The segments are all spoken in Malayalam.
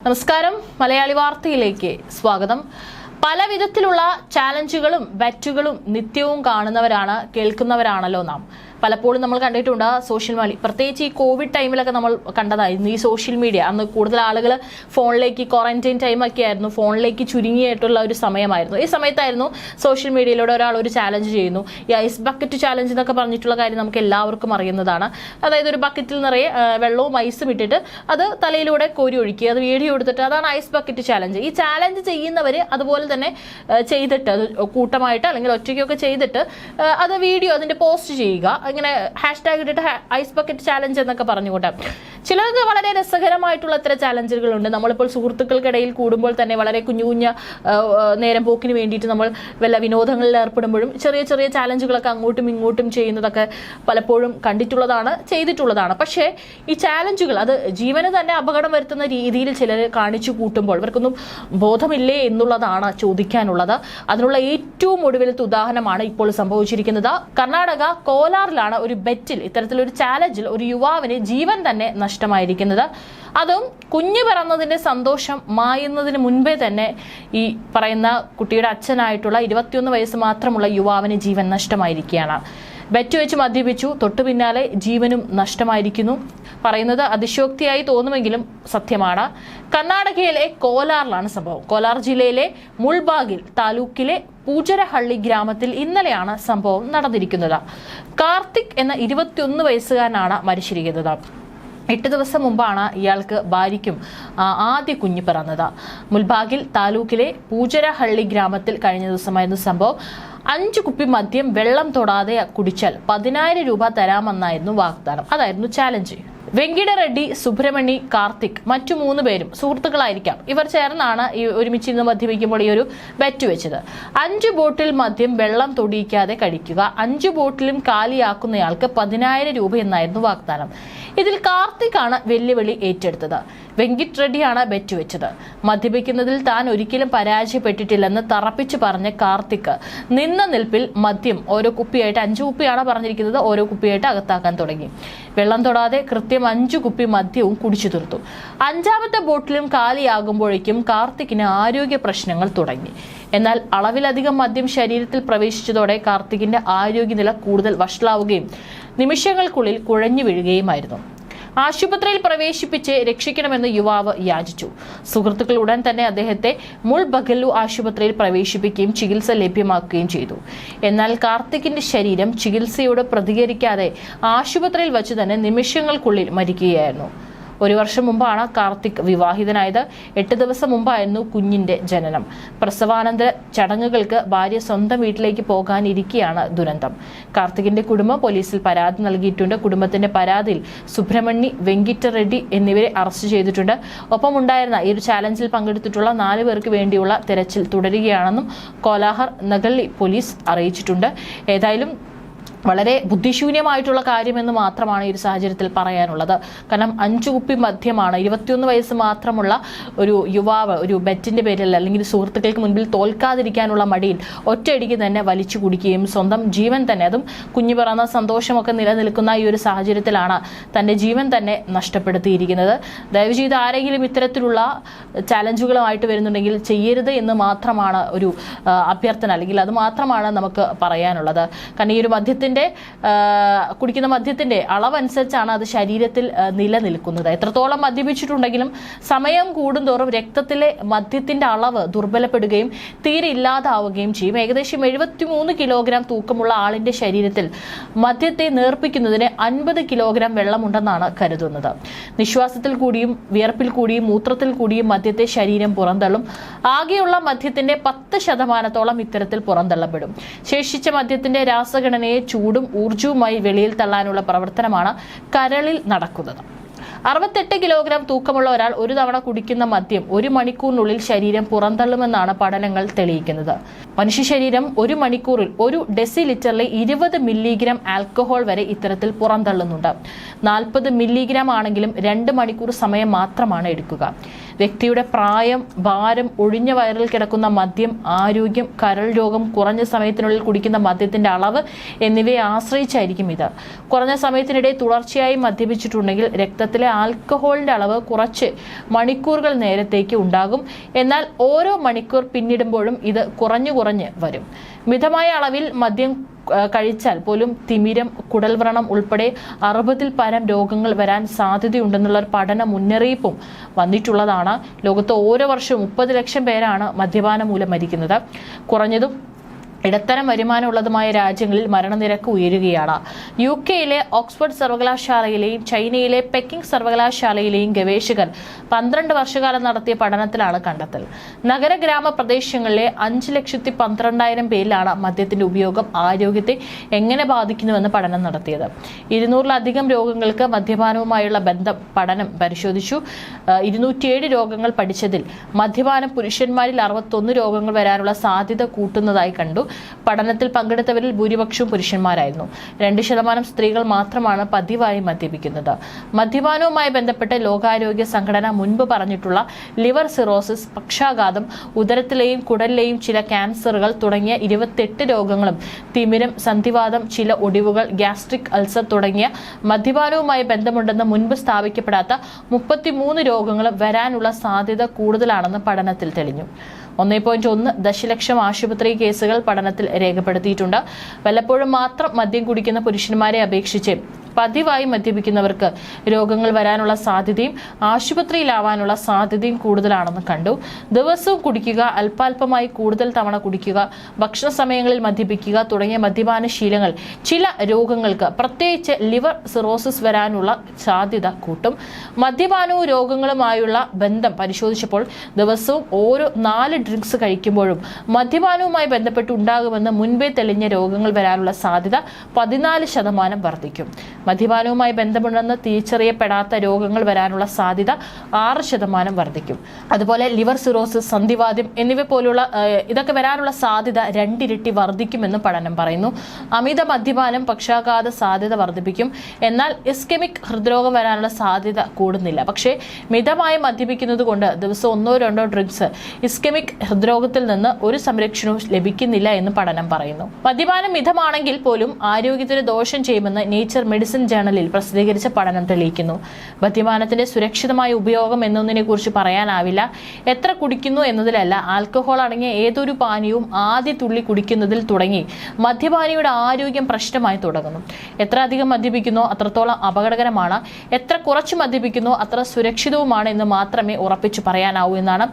നമസ്കാരം. മലയാളി വാർത്തയിലേക്ക് സ്വാഗതം. പല വിധത്തിലുള്ള ചാലഞ്ചുകളും ബറ്റുകളും നിത്യവും കാണുന്നവരാണ് കേൾക്കുന്നവരാണല്ലോ നാം. പലപ്പോഴും നമ്മൾ കണ്ടിട്ടുണ്ട് സോഷ്യൽ മീഡിയ പ്രത്യേകിച്ച് ഈ കോവിഡ് ടൈമിലൊക്കെ നമ്മൾ കണ്ടതായിരുന്നു. ഈ സോഷ്യൽ മീഡിയ അന്ന് കൂടുതൽ ആളുകൾ ഫോണിലേക്ക് ക്വാറന്റൈൻ ടൈമൊക്കെ ആയിരുന്നു. ഫോണിലേക്ക് ചുരുങ്ങിയായിട്ടുള്ള ഒരു സമയമായിരുന്നു. ഈ സമയത്തായിരുന്നു സോഷ്യൽ മീഡിയയിലൂടെ ഒരാൾ ഒരു ചാലഞ്ച് ചെയ്യുന്നു. ഈ ഐസ് ബക്കറ്റ് ചാലഞ്ച് എന്നൊക്കെ പറഞ്ഞിട്ടുള്ള കാര്യം നമുക്ക് എല്ലാവർക്കും അറിയുന്നതാണ്. അതായത് ഒരു ബക്കറ്റിൽ നിറയെ വെള്ളവും ഐസും ഇട്ടിട്ട് അത് തലയിലൂടെ കോരി ഒഴിക്കുക അത് വീഡിയോ എടുത്തിട്ട് അതാണ് ഐസ് ബക്കറ്റ് ചാലഞ്ച് ഈ ചാലഞ്ച് ചെയ്യുന്നവർ അതുപോലെ തന്നെ ചെയ്തിട്ട് അത് കൂട്ടമായിട്ട് അല്ലെങ്കിൽ ഒറ്റയ്ക്കൊക്കെ ചെയ്തിട്ട് അത് വീഡിയോ അതിന്റെ പോസ്റ്റ് ചെയ്യുക. ഇങ്ങനെ ഹാഷ്ടാഗ് ഇട്ടിട്ട് ഐസ് ബക്കറ്റ് ചാലഞ്ച് എന്നൊക്കെ പറഞ്ഞുകൊണ്ട് ചിലർക്ക് വളരെ രസകരമായിട്ടുള്ള അത്ര ചാലഞ്ചുകളുണ്ട് നമ്മളിപ്പോൾ സുഹൃത്തുക്കൾക്കിടയിൽ കൂടുമ്പോൾ തന്നെ വളരെ കുഞ്ഞു കുഞ്ഞു നേരം പോക്കിന് വേണ്ടിയിട്ട് നമ്മൾ വല്ല വിനോദങ്ങളിൽ ഏർപ്പെടുമ്പോഴും ചെറിയ ചെറിയ ചാലഞ്ചുകളൊക്കെ അങ്ങോട്ടും ഇങ്ങോട്ടും ചെയ്യുന്നതൊക്കെ പലപ്പോഴും കണ്ടിട്ടുള്ളതാണ് ചെയ്തിട്ടുള്ളതാണ്. പക്ഷേ ഈ ചാലഞ്ചുകൾ അത് ജീവന് തന്നെ അപകടം വരുത്തുന്ന രീതിയിൽ ചിലർ കാണിച്ചു കൂട്ടുമ്പോൾ ഇവർക്കൊന്നും ബോധമില്ലേ എന്നുള്ളതാണ് ചോദിക്കാനുള്ളത്. അതിനുള്ള ഏറ്റവും ഒടുവിലത്തെ ഉദാഹരണമാണ് ഇപ്പോൾ സംഭവിച്ചിരിക്കുന്നത്. കർണാടക കോലാറിലാണ് ഒരു ബെറ്റിൽ ഇത്തരത്തിലൊരു ചാലഞ്ചിൽ ഒരു യുവാവിന് ജീവൻ തന്നെ നഷ്ടമായിരിക്കുന്നത്. അതും കുഞ്ഞു പിറന്നതിന്റെ സന്തോഷം മായുന്നതിന് മുൻപേ തന്നെ ഈ പറയുന്ന കുട്ടിയുടെ അച്ഛനായിട്ടുള്ള ഇരുപത്തിയൊന്ന് വയസ്സ് മാത്രമുള്ള യുവാവിന് ജീവൻ നഷ്ടമായിരിക്കുകയാണ്. ബെറ്റ് വെച്ച് മദ്യപിച്ചു. തൊട്ടു പിന്നാലെ ജീവനും നഷ്ടമായിരിക്കുന്നു. പറയുന്നത് അതിശോക്തിയായി തോന്നുമെങ്കിലും സത്യമാണ്. കർണാടകയിലെ കോലാറിലാണ് സംഭവം. കോലാർ ജില്ലയിലെ മുൾബാഗിൽ താലൂക്കിലെ പൂജരഹള്ളി ഗ്രാമത്തിൽ ഇന്നലെയാണ് സംഭവം നടന്നിരിക്കുന്നത്. കാർത്തിക് എന്ന ഇരുപത്തിയൊന്ന് വയസ്സുകാരനാണ് മരിച്ചിരിക്കുന്നത്. എട്ട് ദിവസം മുമ്പാണ് ഇയാൾക്ക് ഭാര്യയ്ക്കും ആദ്യ കുഞ്ഞ് പിറന്നത്. മുൽബാഗിൽ താലൂക്കിലെ പൂജരഹള്ളി ഗ്രാമത്തിൽ കഴിഞ്ഞ ദിവസമായിരുന്നു സംഭവം. അഞ്ച് കുപ്പി മദ്യം വെള്ളം തൊടാതെ കുടിച്ചാൽ പതിനായിരം രൂപ തരാമെന്നായിരുന്നു വാഗ്ദാനം. അതായിരുന്നു ചാലഞ്ച് വെങ്കിട റെഡ്ഡി സുബ്രഹ്മണി കാർത്തിക് മറ്റു മൂന്ന് പേരും സുഹൃത്തുക്കളായിരിക്കാം. ഇവർ ചേർന്നാണ് ഈ ഒരുമിച്ച് ഇന്ന് മദ്യപിക്കുമ്പോൾ ഈ ഒരു ബെറ്റ് വെച്ചത്. അഞ്ച് ബോട്ടിൽ മദ്യം വെള്ളം തൊടിയിക്കാതെ കഴിക്കുക അഞ്ച് ബോട്ടിലും കാലിയാക്കുന്നയാൾക്ക് പതിനായിരം രൂപ എന്നായിരുന്നു വാഗ്ദാനം. ഇതിൽ കാർത്തിക് ആണ് വെല്ലുവിളി ഏറ്റെടുത്തത്. വെങ്കിറ്റ് റെഡ്ഡിയാണ് ബെറ്റ് വെച്ചത് മദ്യപിക്കുന്നതിൽ താൻ ഒരിക്കലും പരാജയപ്പെട്ടിട്ടില്ലെന്ന് തറപ്പിച്ചു പറഞ്ഞ കാർത്തിക് നിന്ന നിൽപ്പിൽ മദ്യം ഓരോ കുപ്പിയായിട്ട് അഞ്ചു കുപ്പിയാണ് പറഞ്ഞിരിക്കുന്നത് ഓരോ കുപ്പിയായിട്ട് അകത്താക്കാൻ തുടങ്ങി. വെള്ളം തൊടാതെ കൃത്യം അഞ്ചു കുപ്പി മദ്യവും കുടിച്ചു തീർത്തു. അഞ്ചാമത്തെ ബോട്ടിലും കാലിയാകുമ്പോഴേക്കും കാർത്തിക്കിന് ആരോഗ്യ പ്രശ്നങ്ങൾ തുടങ്ങി. എന്നാൽ അളവിലധികം മദ്യം ശരീരത്തിൽ പ്രവേശിച്ചതോടെ കാർത്തികിന്റെ ആരോഗ്യനില കൂടുതൽ വഷളാവുകയും നിമിഷങ്ങൾക്കുള്ളിൽ കുഴഞ്ഞു വീഴുകയുമായിരുന്നു. ആശുപത്രിയിൽ പ്രവേശിപ്പിച്ച് രക്ഷിക്കണമെന്ന് യുവാവ് യാചിച്ചു. സുഹൃത്തുക്കൾ ഉടൻ തന്നെ അദ്ദേഹത്തെ മുൾ ബഗല്ലു ആശുപത്രിയിൽ പ്രവേശിപ്പിക്കുകയും ചികിത്സ ലഭ്യമാക്കുകയും ചെയ്തു. എന്നാൽ കാർത്തിക്കിന്റെ ശരീരം ചികിത്സയോട് പ്രതികരിക്കാതെ ആശുപത്രിയിൽ വച്ച് തന്നെ നിമിഷങ്ങൾക്കുള്ളിൽ മരിക്കുകയായിരുന്നു. ഒരു വർഷം മുമ്പാണ് കാർത്തിക് വിവാഹിതനായത്. എട്ട് ദിവസം മുമ്പായിരുന്നു കുഞ്ഞിന്റെ ജനനം. പ്രസവാനന്തര ചടങ്ങുകൾക്ക് ഭാര്യ സ്വന്തം വീട്ടിലേക്ക് പോകാനിരിക്കെയാണ് ദുരന്തം. കാർത്തികിന്റെ കുടുംബം പോലീസിൽ പരാതി നൽകിയിട്ടുണ്ട്. കുടുംബത്തിന്റെ പരാതിയിൽ സുബ്രഹ്മണ്യ വെങ്കിട്ട റെഡ്ഡി എന്നിവരെ അറസ്റ്റ് ചെയ്തിട്ടുണ്ട്. ഒപ്പം ഉണ്ടായിരുന്ന ഈ ഒരു ചാലഞ്ചിൽ പങ്കെടുത്തിട്ടുള്ള നാല് പേർക്ക് വേണ്ടിയുള്ള തെരച്ചിൽ തുടരുകയാണെന്നും കോലാഹർ നഗള്ളി പോലീസ് അറിയിച്ചിട്ടുണ്ട്. ഏതായാലും വളരെ ബുദ്ധിശൂന്യമായിട്ടുള്ള കാര്യമെന്ന് മാത്രമാണ് ഈ ഒരു സാഹചര്യത്തിൽ പറയാനുള്ളത്. കാരണം അഞ്ചു കുപ്പി മദ്യമാണ് ഇരുപത്തിയൊന്ന് വയസ്സ് മാത്രമുള്ള ഒരു യുവാവ് ഒരു ബെറ്റിന്റെ പേരിൽ അല്ലെങ്കിൽ സുഹൃത്തുക്കൾക്ക് മുൻപിൽ തോൽക്കാതിരിക്കാനുള്ള മടിയിൽ ഒറ്റയടിക്ക് തന്നെ വലിച്ചു കുടിക്കുകയും സ്വന്തം ജീവൻ തന്നെ അതും കുഞ്ഞു പിറന്ന സന്തോഷമൊക്കെ നിലനിൽക്കുന്ന ഈ ഒരു സാഹചര്യത്തിലാണ് തന്റെ ജീവൻ തന്നെ നഷ്ടപ്പെടുത്തിയിരിക്കുന്നത്. ദയവ് ചെയ്ത് ആരെങ്കിലും ഇത്തരത്തിലുള്ള ചാലഞ്ചുകളുമായിട്ട് വരുന്നുണ്ടെങ്കിൽ ചെയ്യരുത് എന്ന് മാത്രമാണ് ഒരു അഭ്യർത്ഥന അല്ലെങ്കിൽ അത് മാത്രമാണ് നമുക്ക് പറയാനുള്ളത്. കാരണം ഈ ഒരു മദ്യത്തിന്റെ ആ, കുടിക്കുന്ന മദ്യത്തിന്റെ അളവനുസരിച്ചാണ് അത് ശരീരത്തിൽ നിലനിൽക്കുന്നത്. എത്രത്തോളം മദ്യപിച്ചിട്ടുണ്ടെങ്കിലും സമയം കൂടുന്തോറും രക്തത്തിലെ മദ്യത്തിന്റെ അളവ് ദുർബലപ്പെടുകയും തീരെ ഇല്ലാതാവുകയും ചെയ്യും. ഏകദേശം എഴുപത്തിമൂന്ന് കിലോഗ്രാം തൂക്കമുള്ള ആളിന്റെ ശരീരത്തിൽ മദ്യത്തെ നേർപ്പിക്കുന്നതിന് അൻപത് കിലോഗ്രാം വെള്ളമുണ്ടെന്നാണ് കരുതുന്നത്. നിശ്വാസത്തിൽ കൂടിയും വിയർപ്പിൽ കൂടിയും മൂത്രത്തിൽ കൂടിയും മദ്യത്തെ ശരീരം പുറന്തള്ളും. ആകെയുള്ള മദ്യത്തിന്റെ പത്ത് ശതമാനത്തോളം ഇത്തരത്തിൽ പുറന്തള്ളപ്പെടും. ശേഷിച്ച മദ്യത്തിന്റെ രാസഘടനയെ ചൂടും ഊർജവുമായി വെളിയിൽ തള്ളാനുള്ള പ്രവർത്തനമാണ് കരളിൽ നടക്കുന്നത്. അറുപത്തെട്ട് കിലോഗ്രാം തൂക്കമുള്ള ഒരാൾ ഒരു തവണ കുടിക്കുന്ന മദ്യം ഒരു മണിക്കൂറിനുള്ളിൽ ശരീരം പുറന്തള്ളുമെന്നാണ് പഠനങ്ങൾ തെളിയിക്കുന്നത്. മനുഷ്യ ശരീരം ഒരു മണിക്കൂറിൽ ഒരു ഡെസി ലിറ്ററിലെ ഇരുപത് മില്ലിഗ്രാം ആൽക്കഹോൾ വരെ ഇത്തരത്തിൽ പുറന്തള്ളുന്നുണ്ട്. നാൽപ്പത് മില്ലിഗ്രാം ആണെങ്കിലും രണ്ട് മണിക്കൂർ സമയം മാത്രമാണ് എടുക്കുക. വ്യക്തിയുടെ പ്രായം ഭാരം ഒഴിഞ്ഞ വയറിൽ കിടക്കുന്ന മദ്യം ആരോഗ്യം കരൾ രോഗം കുറഞ്ഞ സമയത്തിനുള്ളിൽ കുടിക്കുന്ന മദ്യത്തിന്റെ അളവ് എന്നിവയെ ആശ്രയിച്ചായിരിക്കും ഇത്. കുറഞ്ഞ സമയത്തിനിടെ തുടർച്ചയായി മദ്യപിച്ചിട്ടുണ്ടെങ്കിൽ രക്തത്തിലെ ആൽക്കഹോളിന്റെ അളവ് കുറച്ച് മണിക്കൂറുകൾ നേരത്തേക്ക് ഉണ്ടാകും. എന്നാൽ ഓരോ മണിക്കൂർ പിന്നിടുമ്പോഴും ഇത് കുറഞ്ഞു കുറഞ്ഞ് വരും. മിതമായ അളവിൽ മദ്യം കഴിച്ചാൽ പോലും തിമിരം കുടൽവ്രണം ഉൾപ്പെടെ അറുപതിൽ പരം രോഗങ്ങൾ വരാൻ സാധ്യതയുണ്ടെന്നുള്ള ഒരു പഠന മുന്നറിയിപ്പും വന്നിട്ടുള്ളതാണ്. ലോകത്ത് ഓരോ വർഷവും മുപ്പത് ലക്ഷം പേരാണ് മദ്യപാനം മൂലം മരിക്കുന്നത്. കുറഞ്ഞതും ഇടത്തരം വരുമാനമുള്ളതുമായ രാജ്യങ്ങളിൽ മരണനിരക്ക് ഉയരുകയാണ്. യു കെയിലെ ഓക്സ്ഫോർഡ് സർവകലാശാലയിലെയും ചൈനയിലെ പെക്കിംഗ് സർവകലാശാലയിലെയും ഗവേഷകർ പന്ത്രണ്ട് വർഷകാലം നടത്തിയ പഠനത്തിലാണ് കണ്ടെത്തൽ. നഗര ഗ്രാമ പ്രദേശങ്ങളിലെ അഞ്ച് ലക്ഷത്തി പന്ത്രണ്ടായിരം പേരിലാണ് മദ്യത്തിന്റെ ഉപയോഗം ആരോഗ്യത്തെ എങ്ങനെ ബാധിക്കുന്നുവെന്ന് പഠനം നടത്തിയത്. ഇരുന്നൂറിലധികം രോഗങ്ങൾക്ക് മദ്യപാനവുമായുള്ള ബന്ധം പഠനം പരിശോധിച്ചു. ഇരുന്നൂറ്റിയേഴ് രോഗങ്ങൾ പഠിച്ചതിൽ മദ്യപാനം പുരുഷന്മാരിൽ അറുപത്തൊന്ന് രോഗങ്ങൾ വരാനുള്ള സാധ്യത കൂട്ടുന്നതായി കണ്ടു. പഠനത്തിൽ പങ്കെടുത്തവരിൽ ഭൂരിപക്ഷവും പുരുഷന്മാരായിരുന്നു. രണ്ട് ശതമാനം സ്ത്രീകൾ മാത്രമാണ് പതിവായി മദ്യപിക്കുന്നത്. മദ്യപാനവുമായി ബന്ധപ്പെട്ട് ലോകാരോഗ്യ സംഘടന മുൻപ് പറഞ്ഞിട്ടുള്ള ലിവർ സിറോസിസ് പക്ഷാഘാതം ഉദരത്തിലെയും കുടലിലെയും ചില ക്യാൻസറുകൾ തുടങ്ങിയ ഇരുപത്തെട്ട് രോഗങ്ങളും തിമിരം സന്ധിവാദം ചില ഒടിവുകൾ ഗ്യാസ്ട്രിക് അൾസർ തുടങ്ങിയ മദ്യപാനവുമായി ബന്ധമുണ്ടെന്ന് മുൻപ് സ്ഥാപിക്കപ്പെടാത്ത മുപ്പത്തിമൂന്ന് രോഗങ്ങളും വരാനുള്ള സാധ്യത കൂടുതലാണെന്ന് പഠനത്തിൽ തെളിഞ്ഞു. ഒന്നേ പോയിന്റ് ഒന്ന് ദശലക്ഷം ആശുപത്രി കേസുകൾ പഠനത്തിൽ രേഖപ്പെടുത്തിയിട്ടുണ്ട്. വല്ലപ്പോഴും മാത്രം മദ്യം കുടിക്കുന്ന പുരുഷന്മാരെ അപേക്ഷിച്ച് പതിവായി മദ്യപിക്കുന്നവർക്ക് രോഗങ്ങൾ വരാനുള്ള സാധ്യതയും ആശുപത്രിയിലാവാനുള്ള സാധ്യതയും കൂടുതലാണെന്ന് കണ്ടു. ദിവസവും കുടിക്കുക അല്പാൽപമായി കൂടുതൽ തവണ കുടിക്കുക ഭക്ഷണ സമയങ്ങളിൽ മദ്യപിക്കുക തുടങ്ങിയ മദ്യപാന ശീലങ്ങൾ ചില രോഗങ്ങൾക്ക് പ്രത്യേകിച്ച് ലിവർ സിറോസിസ് വരാനുള്ള സാധ്യത കൂട്ടും. മദ്യപാനവും രോഗങ്ങളുമായുള്ള ബന്ധം പരിശോധിച്ചപ്പോൾ ദിവസവും ഓരോ നാല് ഡ്രിങ്ക്സ് കഴിക്കുമ്പോഴും മദ്യപാനവുമായി ബന്ധപ്പെട്ട് ഉണ്ടാകുമെന്ന് മുൻപേ തെളിഞ്ഞ രോഗങ്ങൾ വരാനുള്ള സാധ്യത പതിനാല് ശതമാനം വർദ്ധിക്കും. മദ്യപാനവുമായി ബന്ധമുണ്ടെന്ന് തിരിച്ചറിയപ്പെടാത്ത രോഗങ്ങൾ വരാനുള്ള സാധ്യത ആറ് ശതമാനം വർദ്ധിക്കും. അതുപോലെ ലിവർ സിറോസിസ് സന്ധിവാദ്യം എന്നിവ പോലുള്ള ഇതൊക്കെ വരാനുള്ള സാധ്യത രണ്ടിരട്ടി വർദ്ധിക്കുമെന്ന് പഠനം പറയുന്നു. അമിത മദ്യപാനം പക്ഷാഘാത സാധ്യത വർദ്ധിപ്പിക്കും. എന്നാൽ ഇസ്കെമിക് ഹൃദ്രോഗം വരാനുള്ള സാധ്യത കൂടുന്നില്ല. പക്ഷേ മിതമായി മദ്യപിക്കുന്നത് കൊണ്ട് ദിവസം ഒന്നോ രണ്ടോ ഡ്രിങ്ക്സ് ഇസ്കെമിക് ഹൃദ്രോഗത്തിൽ നിന്ന് ഒരു സംരക്ഷണവും ലഭിക്കുന്നില്ല എന്ന് പഠനം പറയുന്നു. മദ്യപാനം മിതമാണെങ്കിൽ പോലും ആരോഗ്യത്തിന് ദോഷം ചെയ്യുമെന്ന് നേച്ചർ മെഡിസിൻ ജേണലിൽ പ്രസിദ്ധീകരിച്ച പഠനം തെളിയിക്കുന്നു. മദ്യപാനത്തിന്റെ സുരക്ഷിതമായ ഉപയോഗം എന്നൊന്നിനെ കുറിച്ച് പറയാനാവില്ല. എത്ര കുടിക്കുന്നു എന്നതിലല്ല ആൽക്കഹോൾ അടങ്ങിയ ഏതൊരു പാനീയവും ആദ്യ തുള്ളി കുടിക്കുന്നതിൽ തുടങ്ങി മദ്യപാനിയുടെ ആരോഗ്യം പ്രശ്നമായി തുടങ്ങുന്നു. എത്ര അധികം മദ്യപിക്കുന്നോ അത്രത്തോളം അപകടകരമാണ്. എത്ര കുറച്ച് മദ്യപിക്കുന്നോ അത്ര സുരക്ഷിതവുമാണ് എന്ന് മാത്രമേ ഉറപ്പിച്ചു പറയാനാവൂ എന്നാണ്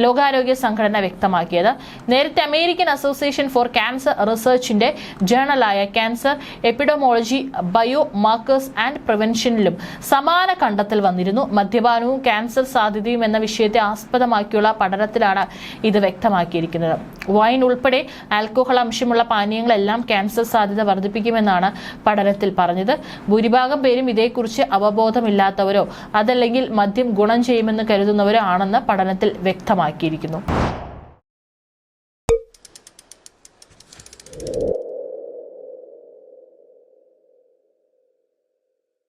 ലോകാരോഗ്യ സംഘടന വ്യക്തമാക്കിയത്. നേരത്തെ അമേരിക്കൻ അസോസിയേഷൻ ഫോർ ക്യാൻസർ റിസർച്ചിന്റെ ജേണലായ cancer epidemiology biomarkers and പ്രിവെൻഷനിലും സമാന കണ്ടെത്തൽ വന്നിരുന്നു. മദ്യപാനവും ക്യാൻസർ സാധ്യതയും എന്ന വിഷയത്തെ ആസ്പദമാക്കിയുള്ള പഠനത്തിലാണ് ഇത് വ്യക്തമാക്കിയിരിക്കുന്നത്. വൈൻ ഉൾപ്പെടെ ആൽക്കോഹോൾ അംശമുള്ള പാനീയങ്ങളെല്ലാം ക്യാൻസർ സാധ്യത വർദ്ധിപ്പിക്കുമെന്നാണ് പഠനത്തിൽ പറഞ്ഞത്. ഭൂരിഭാഗം പേരും ഇതേക്കുറിച്ച് അവബോധമില്ലാത്തവരോ അതല്ലെങ്കിൽ മദ്യം ഗുണം ചെയ്യുമെന്ന് കരുതുന്നവരോ ആണെന്ന് പഠനത്തിൽ വ്യക്തമാക്കിയിരിക്കുന്നു.